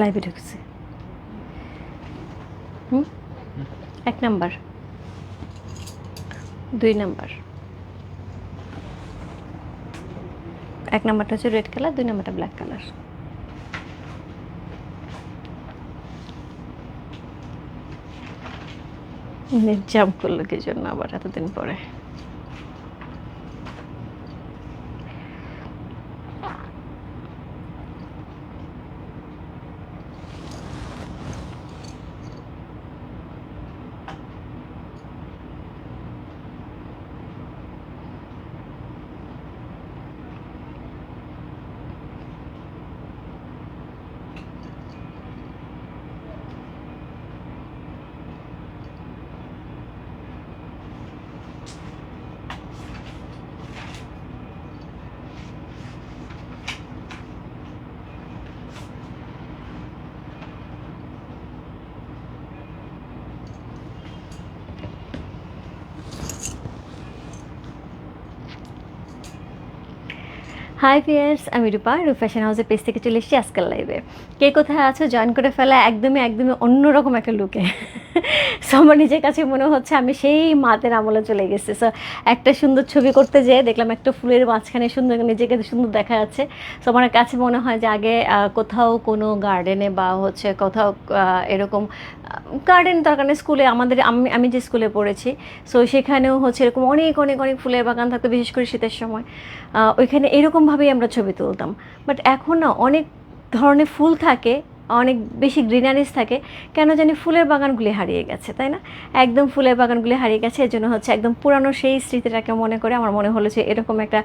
লাইভে ঢুকছে। হুম? এক নাম্বার। দুই নাম্বার। এক নাম্বারটা হচ্ছে রেড কালার দুই নাম্বারটা ব্ল্যাক কালার জাম্প করল কি জন্য আবার এতদিন পরে? হাই ফিয়ার্স আমি রূপা রূপ ফ্যাশন হাউসের পেজ থেকে চলে এসেছি আজকাল লাইভে কে কোথায় আছো? জয়েন করে ফেলা একদমই একদমই অন্যরকম একটা লুকে সো আমার নিজের কাছে মনে হচ্ছে আমি সেই মাতের আমলে চলে গেছি। সো একটা সুন্দর ছবি করতে যেয়ে দেখলাম একটা ফুলের মাঝখানে সুন্দর নিজেকে সুন্দর দেখা যাচ্ছে। সো আমার কাছে মনে হয় যে আগে কোথাও কোনো গার্ডেনে বা হচ্ছে কোথাও এরকম গার্ডেন দরকার নেই স্কুলে আমাদের, আমি আমি যে স্কুলে পড়েছি সো সেখানেও হচ্ছে এরকম অনেক অনেক অনেক ফুলের বাগান থাকতো, বিশেষ করে শীতের সময়। ওইখানে এরকমভাবেই আমরা ছবি তুলতাম। বাট এখন না অনেক ধরনের ফুল থাকে অনেক বেশি গ্রিনারিস থাকে, কেন জানি ফুলের বাগানগুলি হারিয়ে গেছে, তাই না? একদম ফুলের বাগানগুলি হারিয়ে গেছে এর জন্য হচ্ছে একদম পুরানো সেই স্মৃতিটাকে মনে করে আমার মনে হলো যে এরকম একটা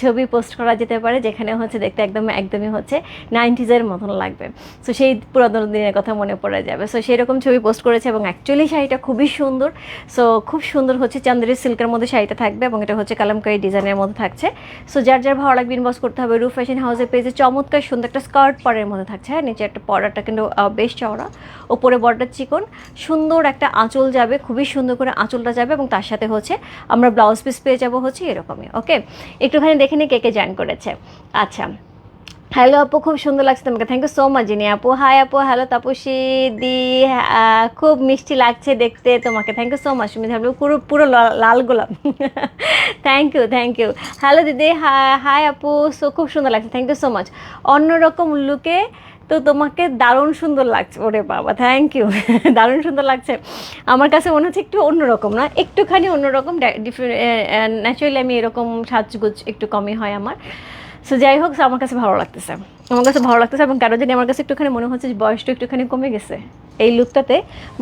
ছবি পোস্ট করা যেতে পারে, যেখানে হচ্ছে দেখতে একদম, একদমই হচ্ছে নাইনটিজের মতন লাগবে। সো সেই পুরাতন দিনের কথা মনে পড়ে যাবে। সো সেই রকম ছবি পোস্ট করেছে এবং অ্যাকচুয়ালি শাড়িটা খুবই সুন্দর। সো খুব সুন্দর হচ্ছে চান্দেরি সিল্কের মধ্যে শাড়িটা থাকবে এবং এটা হচ্ছে কালামকারি ডিজাইনের মধ্যে থাকছে। সো যার যার ভালো লাগবে ইনবক্স করতে হবে। রুফ ফ্যাশন হাউসের পেজে চমৎকার সুন্দর একটা স্কার্ট পরের মধ্যে থাকছে। হ্যাঁ নিচে একটা পর্দাটা কিন্তু বেশ চওড়া। ওপরে বর্ডার চিকন। সুন্দর একটা আঁচল যাবে, খুবই সুন্দর করে আঁচলটা যাবে এবং তার সাথে হচ্ছে আমরা ব্লাউজ পিস পেয়ে যাব হচ্ছে এরকমই ওকে একটুখানি দেখে নিই কে কে জয়েন করেছে। আচ্ছা। হ্যালো আপু, খুব সুন্দর লাগছে তোমাকে। থ্যাংক ইউ সো মাচ জিনি আপু। হাই আপু হ্যালো তাপসী দি খুব মিষ্টি লাগছে দেখতে তোমাকে। থ্যাংক ইউ সো মাচ তুমি ভাবলো পুরো পুরো লাল গোলাপ। Thank you thank you hello দিদি হাই আপু। সো খুব সুন্দর লাগছে। থ্যাংক ইউ সো মাচ অন্যরকম লুকে তো তোমাকে দারুণ সুন্দর লাগছে। ওরে বাবা থ্যাংক ইউ দারুণ সুন্দর লাগছে। আমার কাছে মনে হচ্ছে একটু অন্যরকম না, একটুখানি অন্যরকম ডিফারেন্ট ন্যাচুরালি আমি এরকম সাজগুজ একটু কমই হয় আমার। সো যাই হোক আমার কাছে ভালো লাগতেছে। আমার কাছে ভালো লাগতেছে এবং কারও জানি আমার কাছে একটুখানি মনে হচ্ছে যে বয়সটা একটুখানি কমে গেছে। এই লুকটাতে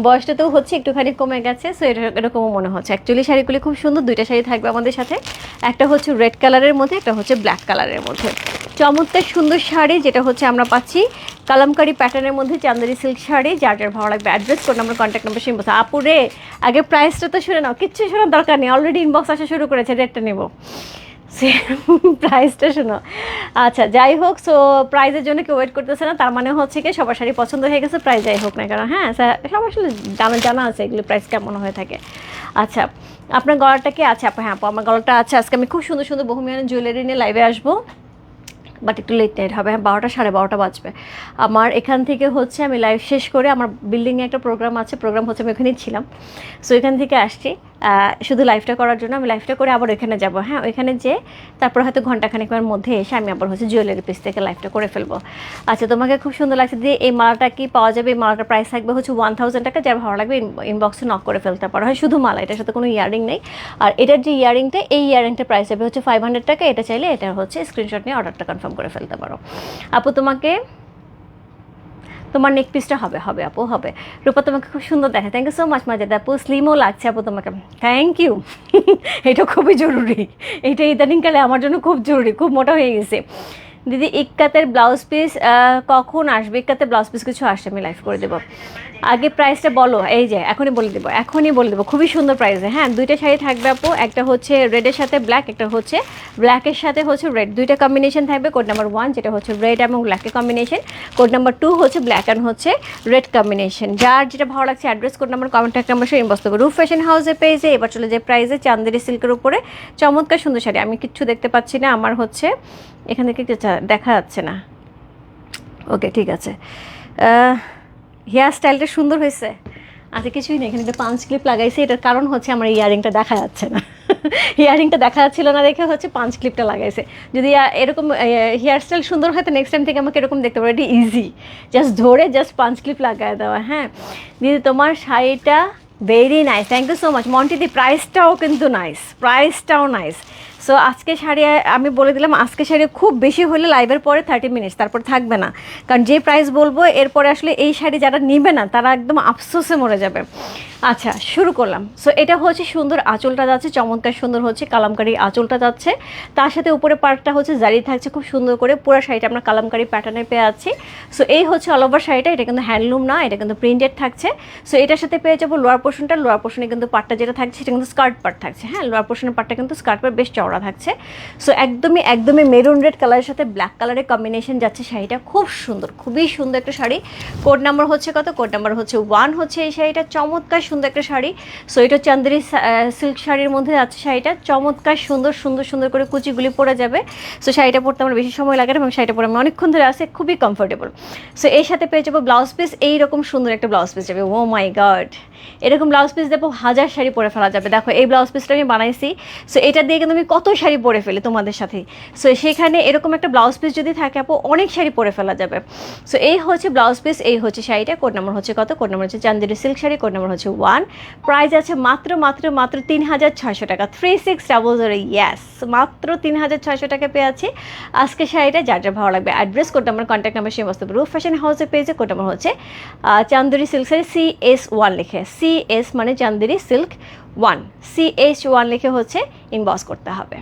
বয়সটাতেও হচ্ছে একটুখানি কমে গেছে সো এটা এরকমও মনে হচ্ছে। অ্যাকচুয়ালি শাড়িগুলি খুব সুন্দর দুইটা শাড়ি থাকবে আমাদের সাথে। একটা হচ্ছে রেড কালারের মধ্যে, একটা হচ্ছে ব্ল্যাক কালারের মধ্যে। চমৎকার সুন্দর শাড়ি, যেটা হচ্ছে আমরা পাচ্ছি কালামকারি প্যাটার্নের মধ্যে চান্দারি সিল্ক শাড়ি। যার যার ভালো লাগবে address code number contact number সিম বসে আপুরে আগে প্রাইসটা তো শুনে নাও, কিচ্ছু শোনার দরকার নেই। অলরেডি ইনবক্স আসা শুরু করেছে রেটটা নেব। প্রাইসটা শোনো। আচ্ছা যাই হোক সো প্রাইজের জন্য কেউ ওয়েট করতেছে না, তার মানে হচ্ছে কি সবার শাড়ি পছন্দ হয়ে গেছে প্রাইস যাই হোক না কেন হ্যাঁ সবার আসলে জানা জানা আছে এগুলো প্রাইস কেমন হয়ে থাকে। আচ্ছা আপনার গলাটা কি আছে? আপু হ্যাঁ আপু, আমার গলাটা আছে। আজকে আমি খুব সুন্দর সুন্দর বহুমিয়ানের জুয়েলারি নিয়ে লাইভে আসব বাট একটু লেট নাইট হবে হ্যাঁ বারোটা, সাড়ে বারোটা বাজবে। আমার এখান থেকে হচ্ছে আমি লাইভ শেষ করে, আমার বিল্ডিংয়ে একটা প্রোগ্রাম আছে প্রোগ্রাম হচ্ছে আমি ওখানেই ছিলাম। সো এখান থেকে আসছি। শুধু লাইফটা করার জন্য আমি লাইফটা করে আবার ওইখানে যাব। হ্যাঁ ওইখানে যে তারপর হয়তো ঘণ্টা ঘন্টাখানেকের মধ্যে এসে আমি আবার হচ্ছে জুয়েলারি পিস থেকে লাইফটা করে ফেলব। আচ্ছা তোমাকে খুব সুন্দর লাগছে দিয়ে এই মালাটা কি পাওয়া যাবে? এই মালাটার প্রাইস থাকবে হচ্ছে ওয়ান থাউজেন্ড টাকা যা ভালো লাগবে ইনবক্সে নক করে ফেলতে পারো। হয়, শুধু মালা, এটার সাথে কোনো ইয়ারিং নেই। আর এটার যে ইয়ারিংটা এই ইয়ারিংটার প্রাইস হবে হচ্ছে ফাইভ হান্ড্রেড টাকা। এটা চাইলে এটা হচ্ছে স্ক্রিনশট নিয়ে অর্ডারটা কনফার্ম করে ফেলতে পারো। আপু, তোমাকে তোমার নেক পিসটা হবে হবে আপু, হবে। রূপা তোমাকে খুব সুন্দর দেখে থ্যাংক ইউ সো মাচ মাজাদ আপু স্লিমও লাগছে আপু তোমাকে। থ্যাংক ইউ এটা খুবই জরুরি। এটা ইদানিংকালে আমার জন্য খুব জরুরি, খুব মোটা হয়ে গেছে। দিদি, ইক্কাতের ব্লাউজ পিস কখন আসবে? ইক্কাতের ব্লাউজ পিস কিছু আসে আমি লাইভ করে দেবো। আগে প্রাইসটা বলো, এই যে, এখনই বলে দেবো, এখনই বলে দেবো, খুবই সুন্দর প্রাইসে হ্যাঁ দুইটা শাড়ি থাকবে আপু, একটা হচ্ছে রেডের সাথে ব্ল্যাক একটা হচ্ছে ব্ল্যাকের সাথে হচ্ছে রেড দুইটা কম্বিনেশন থাকবে কোড নাম্বার ওয়ান যেটা হচ্ছে রেড এবং ব্ল্যাকের কম্বিনেশন কোড নাম্বার টু হচ্ছে ব্ল্যাক অ্যান্ড হচ্ছে রেড কম্বিনেশন যার যেটা ভালো লাগছে address code number contact number সে ইনবক্স করবে রুফ ফ্যাশন হাউসে পেয়েছে এবার চলে যায় প্রাইসে চান্দেরি সিল্কের উপরে, চমৎকার সুন্দর শাড়ি, আমি কিচ্ছু দেখতে পাচ্ছি না, আমার হচ্ছে এখান থেকে দেখা যাচ্ছে না ওকে ঠিক আছে হেয়ার স্টাইলটা সুন্দর হয়েছে। আচ্ছা কিছুই নেই, এখানে পাঞ্চ ক্লিপ লাগাইছে, এটার কারণ হচ্ছে আমার ইয়ারিংটা দেখা যাচ্ছে না। ইয়ারিংটা দেখা যাচ্ছিল না দেখে হচ্ছে পাঞ্চ ক্লিপটা লাগাইছে। যদি এরকম হেয়ার স্টাইল সুন্দর হয়, তো নেক্সট টাইম থেকে আমাকে এরকম দেখতে পারো। এটি ইজি জাস্ট ধরে জাস্ট পাঞ্চ ক্লিপ লাগাই দেওয়া হ্যাঁ? দিদি, তোমার শাড়িটা very nice thank you so much মন্টিদি প্রাইসটাও কিন্তু নাইস প্রাইসটাও নাইস সো আজকে শাড়ি, আমি বলে দিলাম, আজকে শাড়ি খুব বেশি হলে লাইভের পরে থার্টি মিনিটস তারপর থাকবে না। কারণ যে প্রাইস বলব, এরপরে আসলে এই শাড়ি যারা নিবে না, তারা একদম আফসোসে মরে যাবে। আচ্ছা শুরু করলাম। সো এটা হচ্ছে সুন্দর আঁচলটা যাচ্ছে, চমৎকার সুন্দর হচ্ছে, কালামকারি আঁচলটা যাচ্ছে। তার সাথে উপরে পার্টটা হচ্ছে জারি থাকছে, খুব সুন্দর করে পুরো শাড়িটা আমরা কালামকারি প্যাটার্নে পেয়ে আছি সো এই হচ্ছে অল ওভার শাড়িটা, এটা কিন্তু হ্যান্ডলুম না, এটা কিন্তু প্রিন্টেড থাকছে। সো এটার সাথে পেয়ে যাব লোয়ার পোর্শনটা লোয়ার পোর্শনে কিন্তু পার্টটা যেটা থাকছে, সেটা কিন্তু স্কার্ট পার্ট থাকছে। হ্যাঁ লোয়ার পোর্শনের পার্টটা কিন্তু স্কার্ট পার্ট বেশ চওড়া থাকছে। সো একদমই একদমই মেরুন রেড কালারের সাথে ব্ল্যাক কালারের কম্বিনেশন যাচ্ছে শাড়িটা। খুব সুন্দর, খুবই সুন্দর একটা শাড়ি। কোড নাম্বার হচ্ছে কত? কোড নাম্বার হচ্ছে ওয়ান হচ্ছে এই শাড়িটা। চমৎকার সুন্দর একটা শাড়ি। সো এটা চান্দেরি সিল্ক শাড়ির মধ্যে যাচ্ছে শাড়িটা। চমৎকার সুন্দর সুন্দর সুন্দর করে কুচিগুলি পরে যাবে। সো শাড়িটা পরতে আমার বেশি সময় লাগে না এবং শাড়িটা পরে আমি অনেকক্ষণ ধরে আছে। খুবই কমফোর্টেবল সো এর সাথে পেয়ে যাব ব্লাউজ পিস এইরকম সুন্দর একটা ব্লাউজ পিস যাবে। ও মাই গড এরকম ব্লাউজ পিস দেবো হাজার শাড়ি পরে ফেলা যাবে। দেখো, এই ব্লাউজ পিসটা আমি বানাইছি। সো এটা দিয়ে কিন্তু আমি কত শাড়ি পরে ফেলে তোমাদের সাথে সো সেখানে এরকম একটা ব্লাউজ পিস যদি থাকে, আপু, অনেক শাড়ি পরে ফেলা যাবে। সো এই হচ্ছে ব্লাউজ পিস এই হচ্ছে শাড়িটা। কোড নাম্বার হচ্ছে কত? কোড নাম্বার হচ্ছে Chanderi silk sari code number হচ্ছে ওয়ান প্রাইস আছে মাত্র মাত্র মাত্র তিন হাজার ছয়শো টাকা। Three six double zero yes মাত্র তিন হাজার ছয়শো টাকা পেয়ে আছে। আজকে শাড়িটা যার যার ভালো লাগবে। Address code number contact number সেই বস্তু রুফ ফ্যাশন হাউসে পেয়েছে কোড নাম্বার হচ্ছে Chanderi silk sari C S one লিখে। সি এস মানে Chanderi silk one C H one লিখে হচ্ছে ইনবক্স করতে হবে।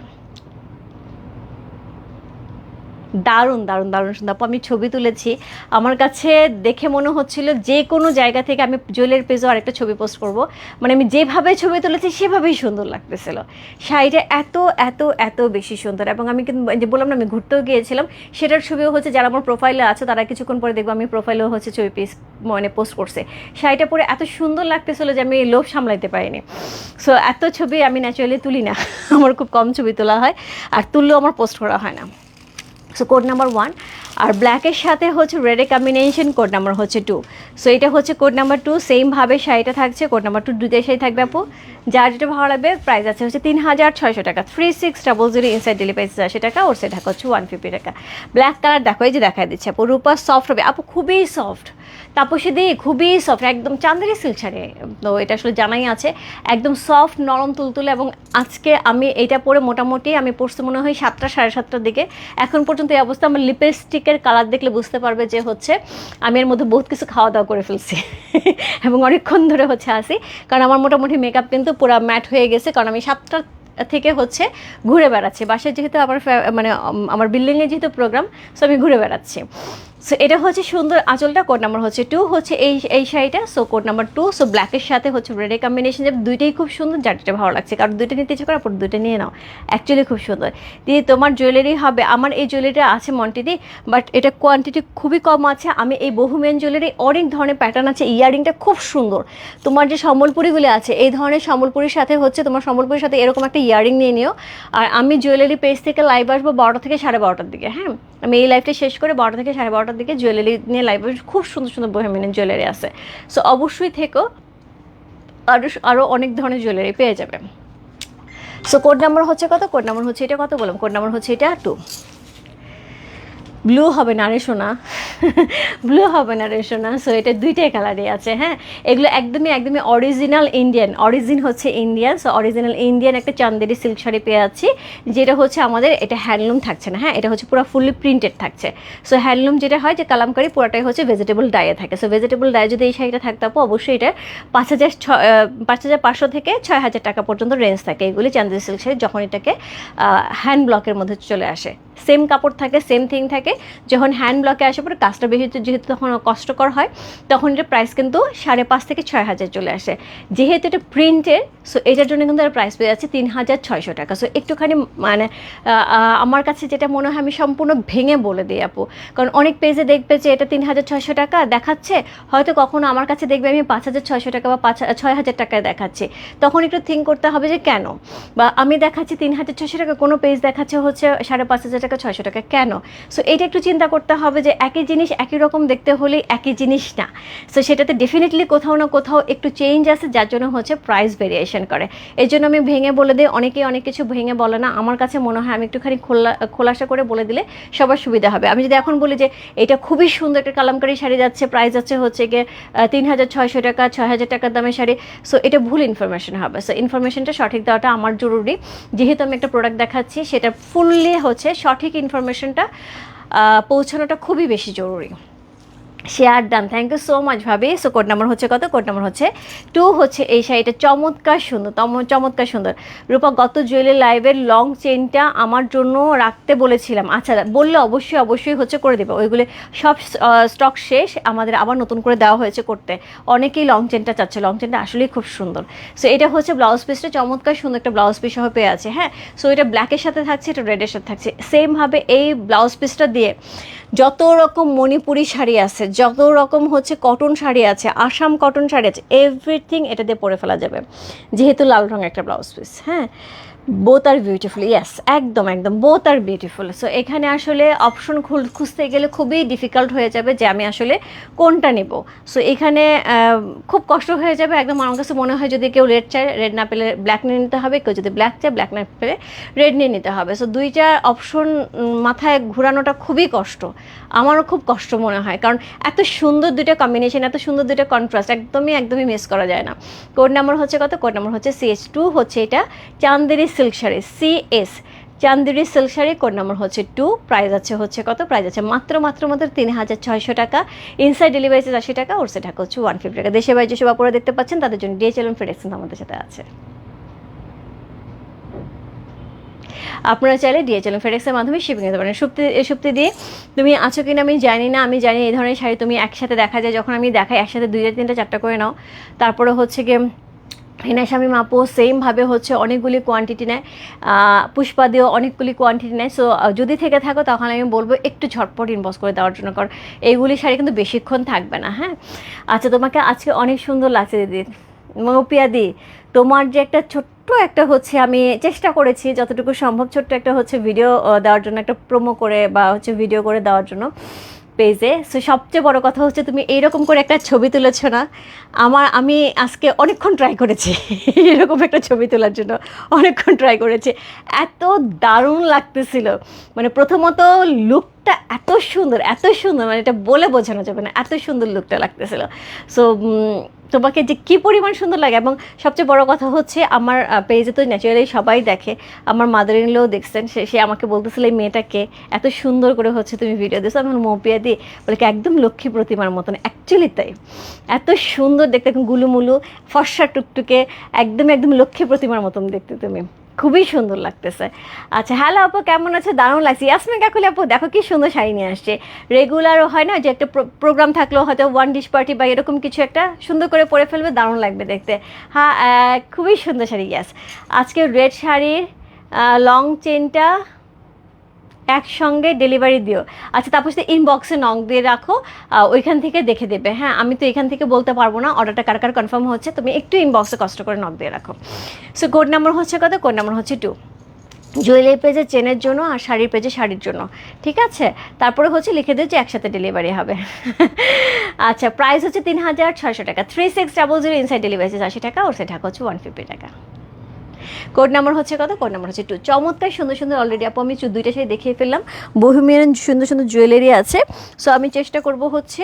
দারুণ দারুণ দারুণ সুন্দর। আপু, আমি ছবি তুলেছি। আমার কাছে দেখে মনে হচ্ছিল যে কোনো জায়গা থেকে আমি জুয়েলের পেজও আরেকটা ছবি পোস্ট করব। মানে আমি যেভাবে ছবি তুলেছি, সেভাবেই সুন্দর লাগতেছিল। শাড়িটা এত এত এত বেশি সুন্দর এবং আমি কিন্তু যে বললাম না, আমি ঘুরতেও গিয়েছিলাম। সেটার ছবিও হচ্ছে যারা আমার প্রোফাইলে আছে, তারা কিছুক্ষণ পরে দেখব আমি প্রোফাইলেও হচ্ছে ছবি পিস মানে পোস্ট করছে। শাড়িটা পরে এত সুন্দর লাগতেছিল যে আমি লোভ সামলাইতে পারিনি। সো এত ছবি আমি ন্যাচারালি তুলি না। আমার খুব কম ছবি তোলা হয়। আর তুললেও আমার পোস্ট করা হয় না। সো কোড নাম্বার ওয়ান আর ব্ল্যাকের সাথে হচ্ছে রেডের কম্বিনেশন কোড নাম্বার হচ্ছে টু সো এটা হচ্ছে কোড নাম্বার টু সেমভাবে শাড়িটা থাকছে কোড নাম্বার টু দুইটাই শাড়ি থাকবে আপু। যার যেটা ভালো লাগবে প্রাইস আছে হচ্ছে তিন হাজার ছয়শো টাকা। Three six double zero inside delivery আশি টাকা, ওর সেটা হচ্ছে ওয়ান ফিফটি টাকা। ব্ল্যাক কালার দেখো, এই যে দেখা দিচ্ছে, আপু, রূপা সফট হবে। আপু, খুবই সফট তাপসী দি, খুবই সফট একদম চান্দেরি সিল্ক শাড়ি। তো এটা আসলে জানাই আছে, একদম সফট নরম, তুলতুলে এবং আজকে আমি এটা পরে মোটামুটি আমি পড়তে মনে হয় সাতটা, সাড়ে সাতটার দিকে। এখন পর্যন্ত এই অবস্থা, আমার লিপস্টিকের কালার দেখলে বুঝতে পারবে যে হচ্ছে আমি এর মধ্যে বহুত কিছু খাওয়া দাওয়া করে ফেলছি। এবং অনেকক্ষণ ধরে হচ্ছে আসি, কারণ আমার মোটামুটি মেকআপ কিন্তু পুরো ম্যাট হয়ে গেছে, কারণ আমি সাতটা থেকে হচ্ছে ঘুরে বেড়াচ্ছি। বাসায় যেহেতু আমার মানে আমার বিল্ডিংয়ে যেহেতু প্রোগ্রাম সো আমি ঘুরে বেড়াচ্ছি। সো এটা হচ্ছে সুন্দর আঁচলটা কোড নাম্বার হচ্ছে টু হচ্ছে এই এই শাড়িটা so code number two so ব্ল্যাকের সাথে হচ্ছে রেডের কম্বিনেশন যাবে দুইটাই খুব সুন্দর, যার ভালো লাগছে। কারণ দুইটা নিতে ইচ্ছে করে, আপনি দুইটা নিয়ে নাও। অ্যাকচুয়ালি খুব সুন্দর। দিদি তোমার জুয়েলারি হবে, আমার এই জুয়েলারিটা আছে মন্টিদি বাট এটা কোয়ান্টিটি খুবই কম আছে। আমি এই বহুমেন জুয়েলারি অনেক ধরনের প্যাটার্ন আছে ইয়ারিংটা খুব সুন্দর। তোমার যে সম্বলপুরিগুলো আছে, এই ধরনের সম্বলপুরির সাথে হচ্ছে, তোমার সম্বলপুরির সাথে এরকম একটা ইয়ারিং নিয়ে নিও। আর আমি জুয়েলারি পেজ থেকে লাইভ আসব বারোটা থেকে সাড়ে বারোটার দিকে হ্যাঁ? আমি এই লাইফটা শেষ করে বারোটা থেকে সাড়ে বারোটার দিকে জুয়েলারি নিয়ে লাইভ খুব সুন্দর সুন্দর বহেমিনের জুয়েলারি আছে। সো অবশ্যই থেকো। আরও আরও অনেক ধরনের জুয়েলারি পেয়ে যাবে। সো কোড নাম্বার হচ্ছে কত? কোড নাম্বার হচ্ছে এটা কত বললাম? কোড নাম্বার হচ্ছে এটা টু ব্লু হবে না রে সোনা। ব্লু হবে না রে সোনা। সো এটা দুইটাই কালারই আছে হ্যাঁ? এগুলো একদমই একদমই অরিজিনাল ইন্ডিয়ান অরিজিন হচ্ছে ইন্ডিয়ান সো অরিজিনাল ইন্ডিয়ান একটা চান্দেরি সিল্ক শাড়ি পেয়ে আছি, যেটা হচ্ছে আমাদের, এটা হ্যান্ডলুম থাকছে না হ্যাঁ? এটা হচ্ছে পুরো ফুললি প্রিন্টেড থাকছে। সো হ্যান্ডলুম যেটা হয় যে কালামকারি, পুরোটাই হচ্ছে ভেজিটেবল ডায়ে থাকে। সো ভেজিটেবল ডায়ে যদি এই শাড়িটা থাকতো অবশ্যই এটা পাঁচ হাজার ছ পাঁচ হাজার পাঁচশো থেকে ছয় হাজার টাকা পর্যন্ত রেঞ্জ থাকে। এগুলি চান্দেরি সিল্ক শাড়ি, যখন এটাকে হ্যান্ড ব্লকের মধ্যে চলে আসে। সেম কাপড় থাকে সেম থিং থাকে। যখন হ্যান্ড ব্লকে আসে পরে কাজটা বেশি যেহেতু তখন কষ্টকর হয়, তখন এটা প্রাইস কিন্তু সাড়ে পাঁচ থেকে ছয় হাজার চলে আসে। যেহেতু এটা প্রিন্টের সো এটার জন্য কিন্তু প্রাইস পেয়ে যাচ্ছে তিন হাজার ছয়শো টাকা। সো একটুখানি মানে আমার কাছে যেটা মনে হয় আমি সম্পূর্ণ ভেঙে বলে দিই আপু। কারণ অনেক পেজে দেখবে যে এটা তিন হাজার ছয়শো টাকা দেখাচ্ছে, হয়তো কখনো আমার কাছে দেখবে আমি পাঁচ হাজার ছয়শো টাকা বা পাঁচ, ছয় হাজার টাকায় দেখাচ্ছি। তখন একটু থিঙ্ক করতে হবে যে কেন? বা আমি দেখাচ্ছি তিন হাজার ছয়শো টাকা, কোনো পেজ দেখাচ্ছে হচ্ছে সাড়ে পাঁচ হাজার টাকা, ছয়শো টাকা, কেন? সো এটা একটু চিন্তা করতে হবে যে একই জিনিস একই রকম দেখতে হলেই একই জিনিস না। সো সেটাতে ডেফিনেটলি কোথাও না কোথাও একটু চেঞ্জ আছে যার জন্য হচ্ছে প্রাইস ভেরিয়েশন করে। এই জন্য আমি ভেঙে বলে দিই, অনেকেই অনেক কিছু ভেঙে বলে না। আমার কাছে মনে হয় আমি একটুখানি খোলা, খোলাসা করে বলে দিলে সবার সুবিধা হবে। আমি যদি এখন বলি যে এটা খুবই সুন্দর একটা কালামকারি শাড়ি যাচ্ছে প্রাইস যাচ্ছে হচ্ছে গিয়ে তিন হাজার ছয়শো টাকা, ছয় হাজার টাকার দামের শাড়ি। সো এটা ভুল ইনফরমেশন হবে। সো ইনফরমেশনটা সঠিক দেওয়াটা আমার জরুরি। যেহেতু আমি একটা প্রোডাক্ট দেখাচ্ছি, সেটা ফুললি হচ্ছে সঠিক ইনফরমেশনটা পৌঁছানোটা খুবই বেশি জরুরি। Share done thank you so much ভাবি। সো কোড নাম্বার হচ্ছে কত? কোড নাম্বার হচ্ছে টু হচ্ছে এই শাড়িটা। চমৎকার সুন্দর, তম- চমৎকার সুন্দর। রূপা, গত জুয়েলারি লাইভের লং চেনটা আমার জন্য রাখতে বলেছিলাম। আচ্ছা বললে অবশ্যই অবশ্যই হচ্ছে করে দেবে। ওইগুলো সব স্টক শেষ। আমাদের আবার নতুন করে দেওয়া হয়েছে করতে। অনেকেই লং চেনটা চাচ্ছে। লং চেনটা আসলেই খুব সুন্দর। সো এটা হচ্ছে ব্লাউজ পিসটা চমৎকার সুন্দর একটা ব্লাউজ পিস সহ পেয়ে আছে। হ্যাঁ? সো এটা ব্ল্যাকের সাথে থাকছে, এটা রেডের সাথে থাকছে। সেমভাবে এই ব্লাউজ পিসটা দিয়ে যত রকম মণিপুরি শাড়ি আছে, যত রকম হচ্ছে কটন শাড়ি আছে, আসাম কটন শাড়ি আছে এভরিথিং এটা দিয়ে পরে ফেলা যাবে। যেহেতু লাল রঙের একটা ব্লাউজ পিস হ্যাঁ? বোথ আর বিউটিফুল ইয়াস একদম একদম বোথ আর বিউটিফুল সো এখানে আসলে অপশন খুঁজতে গেলে খুবই ডিফিকাল্ট হয়ে যাবে যে আমি আসলে কোনটা নেব। সো এখানে খুব কষ্ট হয়ে যাবে, একদম আমার কাছে মনে হয় যদি কেউ রেড চায় রেড না পেলে ব্ল্যাক নিয়ে নিতে হবে, কেউ যদি ব্ল্যাক চায় ব্ল্যাক না পেলে রেড নিয়ে নিতে হবে। সো দুইটা অপশন মাথায় ঘোরানোটা খুবই কষ্ট। আমারও খুব কষ্ট মনে হয়, কারণ এত সুন্দর দুইটা কম্বিনেশন এত সুন্দর দুইটা কন্ট্রাস্ট একদমই একদমই মিস করা যায় না। কোড নাম্বার হচ্ছে কত? কোড নাম্বার হচ্ছে সিএইচ টু হচ্ছে এটা Chanderi silk sari C S Chanderi silk sari code number হচ্ছে টু প্রাইস আছে হচ্ছে কত? প্রাইস আছে মাত্র মাত্র মাত্র তিন হাজার ছয়শো টাকা। ইনসাইড ডেলিভারি চার্জ আশি টাকা, ওর টাকা হচ্ছে ওয়ান ফিফটি টাকা। দেশে বাইরে যেসব আপনারা দেখতে পাচ্ছেন, তাদের জন্য ডিএচএল ফেডেক্সন আমাদের সাথে আছে। আপনারা চাইলে ডিএচএল ফেডেক্সের মাধ্যমে শিপিং নিতে পারেন। সুপ্তি সুপ্তি দিয়ে তুমি আছো কিনা আমি জানি না, আমি জানি এই ধরনের শাড়ি তুমি একসাথে দেখা যায়, যখন আমি দেখাই একসাথে দুইটা, তিনটা, চারটা করে নাও। তারপরে হচ্ছে গিয়ে হিনা স্বামী মাপো সেমভাবে হচ্ছে অনেকগুলি কোয়ান্টিটি নেয়। পুষ্পা দিয়েও অনেকগুলি কোয়ান্টিটি নেয়। সো যদি থেকে থাকো তখন আমি বলব একটু ঝটপট ইনবক্স করে দেওয়ার জন্য, কারণ এইগুলি শাড়ি কিন্তু বেশিক্ষণ থাকবে না হ্যাঁ? আচ্ছা তোমাকে আজকে অনেক সুন্দর লাগছে দিদি। মৌপিয়া দি, তোমার যে একটা ছোট্ট একটা হচ্ছে আমি চেষ্টা করেছি, যতটুকু সম্ভব ছোট্ট একটা হচ্ছে ভিডিও দেওয়ার জন্য, একটা প্রোমো করে বা হচ্ছে ভিডিও করে দেওয়ার জন্য। পেজে সো সবচেয়ে বড় কথা হচ্ছে তুমি এইরকম করে একটা ছবি তুলেছো না। আমার, আমি আজকে অনেকক্ষণ ট্রাই করেছি এরকম একটা ছবি তোলার জন্য। অনেকক্ষণ ট্রাই করেছি। এত দারুণ লাগতেছিল। মানে প্রথমত লুকটা এত সুন্দর এত সুন্দর মানে এটা বলে বোঝানো যাবে না। এত সুন্দর লুকটা লাগতেছিল। সো তোমাকে যে কী পরিমাণ সুন্দর লাগে এবং সবচেয়ে বড় কথা হচ্ছে আমার পেজে তো ন্যাচারালি সবাই দেখে। আমার মাদার ইনলেও দেখছেন, সে সে আমাকে বলতেছিল, এই মেয়েটাকে এত সুন্দর করে হচ্ছে তুমি ভিডিও দিয়েছ। আমার মপিয়া দিয়ে বলে একদম লক্ষ্মী প্রতিমার মতন। অ্যাকচুয়ালি তাই। এত সুন্দর দেখতে গুলুমুলু, ফর্সা টুকটুকে একদম একদম লক্ষ্মী প্রতিমার মতন দেখতে তুমি। খুবই সুন্দর লাগতেছে। আচ্ছা হ্যালো আপু, কেমন আছে? দারুণ লাগছে। ইয়াসমিন কাকুলি আপু, দেখো কি সুন্দর শাড়ি নিয়ে আসছে। রেগুলারও হয় না, যে একটা প্রোগ্রাম থাকলেও হয়তো ওয়ান ডিশ পার্টি বা এরকম কিছু একটা সুন্দর করে পরে ফেলবে, দারুণ লাগবে দেখতে। হ্যাঁ খুবই সুন্দর শাড়ি, ইয়াস। আজকে রেড শাড়ির লং চেনটা একসঙ্গে ডেলিভারি দিও। আচ্ছা তারপর সাথে ইনবক্সে নং দিয়ে রাখো ওইখান থেকে দেখে দেবে। হ্যাঁ আমি তো এখান থেকে বলতে পারব না অর্ডারটা কার কার কনফার্ম হচ্ছে, তুমি একটু ইনবক্সে কষ্ট করে নক দিয়ে রাখো। সো কোড নাম্বার হচ্ছে কত? কোড নাম্বার হচ্ছে টু জুয়েলারি পেজে চেনের জন্য আর শাড়ির পেজে শাড়ির জন্য। ঠিক আছে? তারপরে হচ্ছে লিখে দিও যে একসাথে ডেলিভারি হবে। আচ্ছা প্রাইস হচ্ছে তিন হাজার ছয়শো টাকা। Three six double zero inside delivery আশি টাকা ওর সেটা হচ্ছে ওয়ান ফিফটি টাকা। কোড নাম্বার হচ্ছে কত? কোড নাম্বার হচ্ছে টু চমৎকার, সুন্দর সুন্দর অলরেডি আপু, আমি দুইটা শাড়ি দেখিয়ে ফেললাম। বহিমিয়ান সুন্দর সুন্দর জুয়েলারি আছে। সো আমি চেষ্টা করব হচ্ছে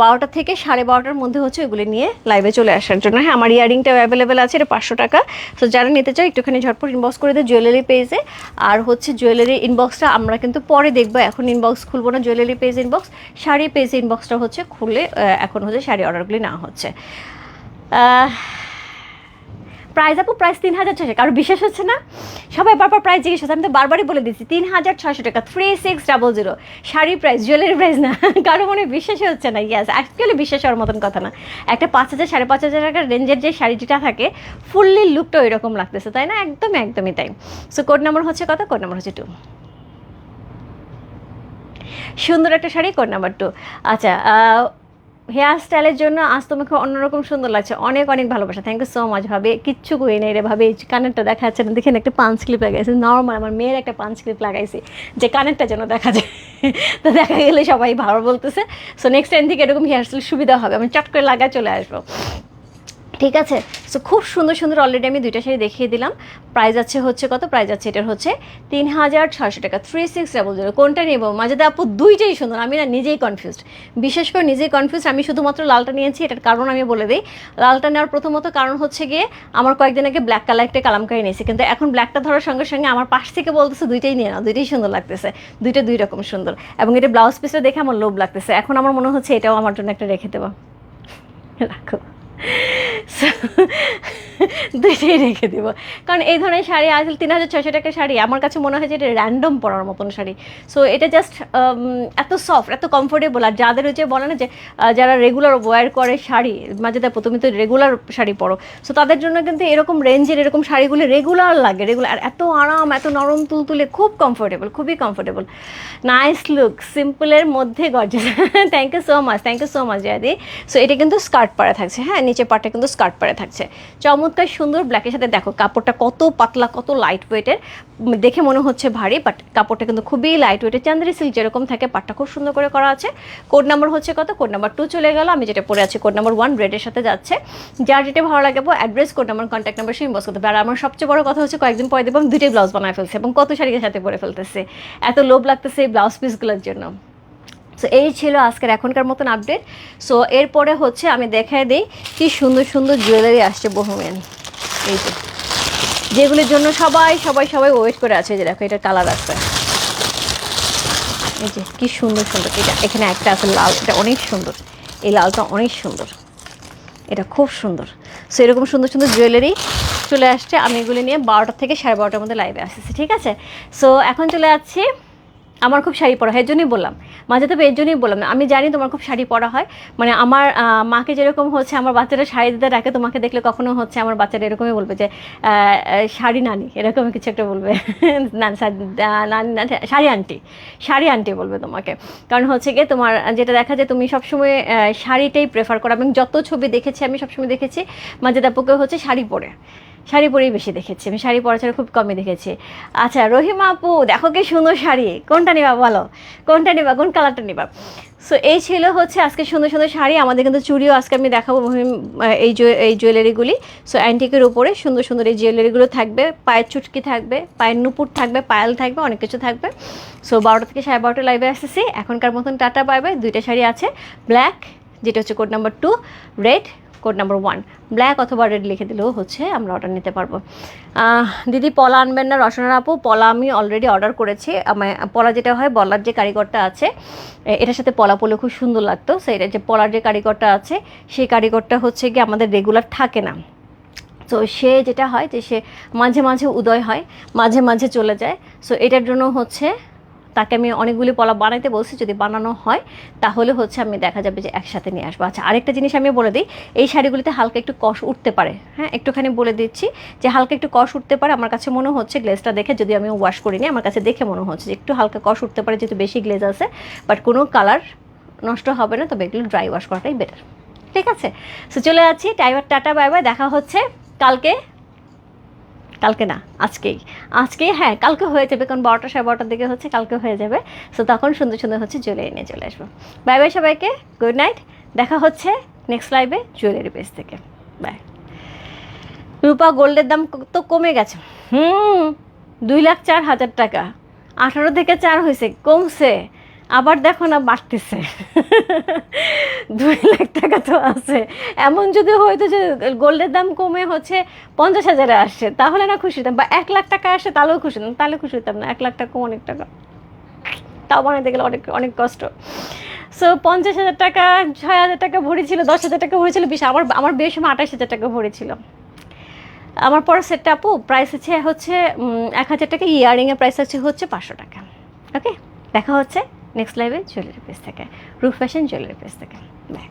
বারোটা থেকে সাড়ে বারোটার মধ্যে হচ্ছে ওগুলি নিয়ে লাইভে চলে আসার জন্য। হ্যাঁ আমার ইয়ারিংটাও অ্যাভেলেবেল আছে, এটা পাঁচশো টাকা। সো যারা নিতে চাও, একটুখানি ঝটপট ইনবক্স করে দেয় জুয়েলারি পেজে আর হচ্ছে জুয়েলারি ইনবক্সটা আমরা কিন্তু পরে দেখব, এখন ইনবক্স খুলবো না jewellery page inbox sari page ইনবক্সটা হচ্ছে খুলে এখন হচ্ছে শাড়ি অর্ডারগুলি না হচ্ছে। প্রাইস আপু, প্রাইস তিন হাজার ছশো কারও বিশ্বাস হচ্ছে না? সবাই বারবার প্রাইস জিজ্ঞেস হচ্ছে আমি তো বারবারই বলে দিচ্ছি তিন হাজার ছশো টাকা three six double zero sari price jewellery price না, কারও মনে বিশ্বাসই হচ্ছে না ইয়াস অ্যাকচুয়ালি বিশ্বাস হওয়ার মতন কথা না। একটা পাঁচ হাজার, সাড়ে পাঁচ হাজার টাকার রেঞ্জের যে শাড়িটা থাকে ফুললি লুকটা ওই রকম লাগতেছে, তাই না? একদমই একদমই তাই। সো কোড নাম্বার হচ্ছে কত? কোড নাম্বার হচ্ছে টু সুন্দর একটা শাড়ি কোড নাম্বার টু আচ্ছা হেয়ার স্টাইলের জন্য আজ তোমাকে অন্যরকম সুন্দর লাগছে। অনেক অনেক ভালোবাসা। থ্যাংক ইউ সো মাচ ভাবে। কিচ্ছু কই নেই রে ভাবে। কানেরটা দেখা যাচ্ছে না। দেখেন একটা পাঞ্চ ক্লিপ লাগাইছে। নর্মাল আমার মেয়ের একটা পাঞ্চ ক্লিপ লাগাইছি। যে কানেরটা যেন দেখা যায়। তো দেখা গেলে সবাই ভালো বলতেছে। সো নেক্সট টাইম থেকে এরকম হেয়ার স্টাইল সুবিধা হবে। আমি চট করে লাগা চলে আসব। ঠিক আছে? সো খুব সুন্দর সুন্দর অলরেডি আমি দুইটা শাড়ি দেখিয়ে দিলাম। প্রাইস আছে হচ্ছে কত? প্রাইস আছে এটার হচ্ছে তিন হাজার ছশো টাকা। থ্রি সিক্স ডাবল জিরো কোনটা নেব? মাঝেতে আপু, দুইটাই সুন্দর। আমি না নিজেই কনফিউজড বিশেষ করে নিজেই কনফিউজ আমি শুধুমাত্র লালটা নিয়েছি, এটার কারণ আমি বলে দিই। লালটা নেওয়ার প্রথমত কারণ হচ্ছে গিয়ে, আমার কয়েকদিন আগে ব্ল্যাক কালার একটা কালামকারি নিয়েছি। কিন্তু এখন ব্ল্যাকটা ধরার সঙ্গে সঙ্গে আমার পাশ থেকে বলতেছে, দুইটাই নিয়ে নাও। দুইটাই সুন্দর লাগতেছে। দুইটা দুই রকম সুন্দর। এবং এটা ব্লাউজ পিসটা দেখে আমার লোভ লাগতেছে। এখন আমার মনে হচ্ছে এটাও আমার জন্য একটা রেখে দেবো। রাখো দুইটাই রেখে দিব। কারণ এই ধরনের শাড়ি আসলে তিন হাজার ছশো টাকার শাড়ি, আমার কাছে মনে হয় যে এটা র্যান্ডম পরার মতন শাড়ি। সো এটা জাস্ট এত সফট এত কমফোর্টেবল আর যাদের হচ্ছে বলে না যে যারা রেগুলার ওয়্যার করে শাড়ি, মাঝে দেখো তুমি তো রেগুলার শাড়ি পরো। সো তাদের জন্য কিন্তু এরকম রেঞ্জের এরকম শাড়িগুলো রেগুলার লাগে রেগুলার আর এত আরাম, এত নরম তুলতুলে, খুব কমফোর্টেবল খুবই কমফোর্টেবল নাইস লুক সিম্পলের মধ্যে gorgeous thank you so much thank you so much জয়াদি so এটা কিন্তু স্কার্ট পরা থাকছে হ্যাঁ নিচে পাটটা কিন্তু স্কার্ট পরা থাকছে। চমৎকার সুন্দর ব্ল্যাকের সাথে দেখো, কাপড়টা কত পাতলা, কত লাইট ওয়েটের দেখে মনে হচ্ছে ভারী বাট কাপড়টা কিন্তু খুবই লাইট ওয়েটের চান্দ্রি সিল্ক যেরকম থাকে পাটটা খুব সুন্দর করে করা আছে। কোড নাম্বার হচ্ছে কত? কোড নাম্বার টু চলে গেল। আমি যেটা পরে আছি কোড নাম্বার ওয়ান রেডের সাথে যাচ্ছে। যার যেটা ভালো লাগে address code number contact number সেই ইনবক্স করতে হবে আর আমার সবচেয়ে বড় কথা হচ্ছে, কয়েকদিন পরে দেবো আমি দুটোই ব্লাউজ বানায় ফেলছি এবং কত শাড়ির সাথে পরে ফেলতেছে। এত লোভ লাগতেছে এই ব্লাউজ পিসগুলোর জন্য। সো এই ছিল আজকের এখনকার মতন আপডেট সো এরপরে হচ্ছে আমি দেখায় দিই কি সুন্দর সুন্দর জুয়েলারি আসছে বহুমেন এই যে। যেগুলির জন্য সবাই সবাই সবাই ওয়েট করে আছে যে দেখো এটা কালার আছে এই যে কী সুন্দর সুন্দর। এটা এখানে একটা আছে লাল। এটা অনেক সুন্দর। এই লালটা অনেক সুন্দর। এটা খুব সুন্দর। সো এরকম সুন্দর সুন্দর জুয়েলারি চলে আসছে। আমি এগুলি নিয়ে বারোটা থেকে সাড়ে বারোটার মধ্যে লাইভে আসতেছি, ঠিক আছে? সো এখন চলে যাচ্ছি আমার খুব শাড়ি পরা হয় এর জন্যই বললাম। মাঝে তবে এর জন্যই বললাম, আমি জানি তোমার খুব শাড়ি পরা হয়। মানে আমার মাকে যেরকম হচ্ছে আমার বাচ্চারা শাড়ি দিতে রাখে তোমাকে দেখলে কখনো হচ্ছে আমার বাচ্চারা এরকমই বলবে যে শাড়ি নানি এরকম কিছু একটা বলবে। না, শাড়ি আন্টি শাড়ি আন্টি বলবে তোমাকে। কারণ হচ্ছে গিয়ে তোমার, যেটা দেখা যায় তুমি সবসময় শাড়িটাই প্রেফার করো। এবং যত ছবি দেখেছি, আমি সবসময় দেখেছি মাঝে দাপুকে হচ্ছে শাড়ি পরে। শাড়ি পরেই বেশি দেখেছি। আমি শাড়ি পরা ছাড়া খুব কমই দেখেছি। আচ্ছা রহিমা আপু, দেখো কি সুন্দর শাড়ি। কোনটা নিবা বলো? কোনটা নিবা? কোন কালারটা নিবা? সো এই ছিল হচ্ছে আজকে সুন্দর সুন্দর শাড়ি। আমাদের কিন্তু চুড়িও আজকে আমি দেখাবো এই এই জুয়েলারিগুলি। সো অ্যান্টিকের উপরে সুন্দর সুন্দর এই জুয়েলারিগুলো থাকবে। পায়ের চুটকি থাকবে, পায়ের নুপুর থাকবে, পায়েল থাকবে, অনেক কিছু থাকবে। সো বারোটা থেকে সাড়ে বারোটা লাইভে আসতেছি। এখনকার মতন টাটা পাইবে দুইটা শাড়ি আছে। ব্ল্যাক যেটা হচ্ছে code number two red code number one. Black অথবা রেড লিখে দিলেও হচ্ছে, আমরা অর্ডার নিতে পারব। দিদি, পলা আনবেন না রসনার আপু। পলা আমি অলরেডি অর্ডার করেছি। আমার পলা যেটা হয়, বলার যে কারিগরটা আছে এটার সাথে পলা পলে খুব সুন্দর লাগতো। সেইটা যে পলার যে কারিগরটা আছে, সেই কারিগরটা হচ্ছে কি আমাদের রেগুলার থাকে না। তো সে যেটা হয় যে সে মাঝে মাঝে উদয় হয়, মাঝে মাঝে চলে যায়। সো এটার জন্য হচ্ছে তাকে আমি অনেকগুলি পলা বানাইতে বলছি, যদি বানানো হয়, তাহলে হচ্ছে আমি দেখা যাবে যে একসাথে নিয়ে আসব। আচ্ছা আরেকটা জিনিস আমি বলে দিই, এই শাড়িগুলিতে হালকা একটু কষ উঠতে পারে। হ্যাঁ একটুখানি বলে দিচ্ছি যে হালকা একটু কষ উঠতে পারে। আমার কাছে মনে হচ্ছে গ্লেজটা দেখে যদি আমি ওয়াশ করিনি, আমার কাছে দেখে মনে হচ্ছে যে একটু হালকা কষ উঠতে পারে, যেহেতু বেশি গ্লেজ আছে বাট কোনো কালার নষ্ট হবে না, তবে এগুলো ড্রাই ওয়াশ করাটাই বেটার ঠিক আছে? সো চলে যাচ্ছি টাইবার টাটা বাই বাই দেখা হচ্ছে কালকে। কালকে না, আজকেই। আজকেই হ্যাঁ কালকে হয়ে যাবে, কারণ বারোটা সাড়ে বারোটার দিকে হচ্ছে কালকে হয়ে যাবে। সো তখন সুন্দর সুন্দর হচ্ছে জুয়েলারি নিয়ে চলে আসব। বাই বাই সবাইকে গুড নাইট দেখা হচ্ছে নেক্সট লাইভে জুয়েলারি পেজ থেকে। বাই রূপা গোল্ডের দাম তো কমে গেছে। হুম, দুই লাখ চার হাজার টাকা। আঠারো থেকে চার হয়েছে, কমছে। আবার দেখো না, বাড়তেছে। দুই লাখ টাকা তো আছে। এমন যদি হয়তো যে গোল্ডের দাম কমে হচ্ছে, পঞ্চাশ হাজারে আসছে, তাহলে না খুশি হতাম। বা এক লাখ টাকা আসে, তাহলেও খুশি হতাম। তাহলে খুশি হতাম না। এক লাখ টাকা, অনেক টাকা। তাও বানাতে গেলে অনেক অনেক কষ্ট। সো পঞ্চাশ হাজার টাকা, ছয় হাজার টাকা ভরি ছিল, দশ হাজার টাকা ভরি ছিল, বিশ, আমার আমার বিয়ের সময় আঠাশ হাজার টাকা ভরি ছিল। আমার পরে সেটটা আপু প্রাইস আছে হচ্ছে এক হাজার টাকা ইয়ারিংয়ের প্রাইস আছে হচ্ছে পাঁচশো টাকা। ওকে দেখা হচ্ছে। নেক্সট লাইভে জুয়েলারি পেজ থেকে। রুফ ফ্যাশন জুয়েলারি পেজ থেকে। বাই